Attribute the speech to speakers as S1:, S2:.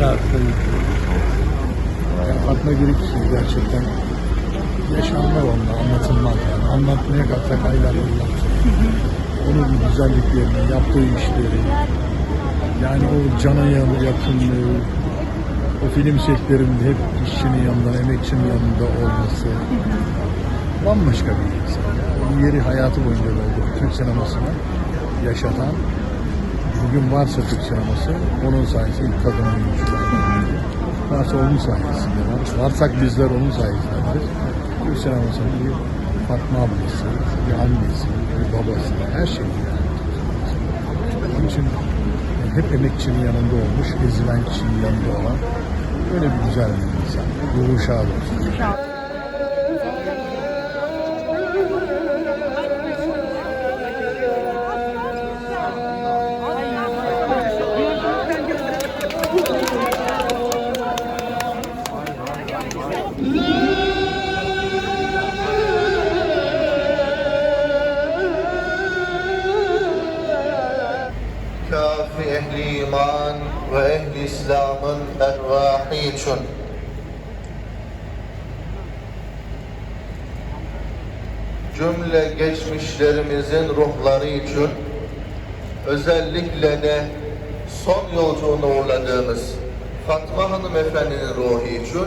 S1: Ya tabii ki. Ya Fatma Girik gerçekten yaşanlar onunla anlatılmaz yani. Anlatmaya kalksak aylar yıllar. Onun güzelliklerini, yaptığı işleri, yani o cana yakınlığı, o film setlerinde hep işçinin yanında, emekçinin yanında olması bambaşka bir insan. Onun yeri hayatı boyunca oldu. Türk sinemasını yaşatan, bugün varsa Türk sineması, onun sayesinde ilk kadın oyuncular. Varsa onun sayesinde var. Varsak bizler onun sayesindedir. Türk sinemasının bir Fatma ablası, bir annesi, bir babası, her şey. Onun için hep emekçinin yanında olmuş, ezilen kişinin yanında olan böyle bir güzel bir insan. Ruhu şad olsun.
S2: Kafi ehli iman ve ehli İslam'ın ervahı için. Cümle geçmişlerimizin ruhları için özellikle de son yolculuğunu uğurladığımız Fatma Hanım Efendi'nin ruhu için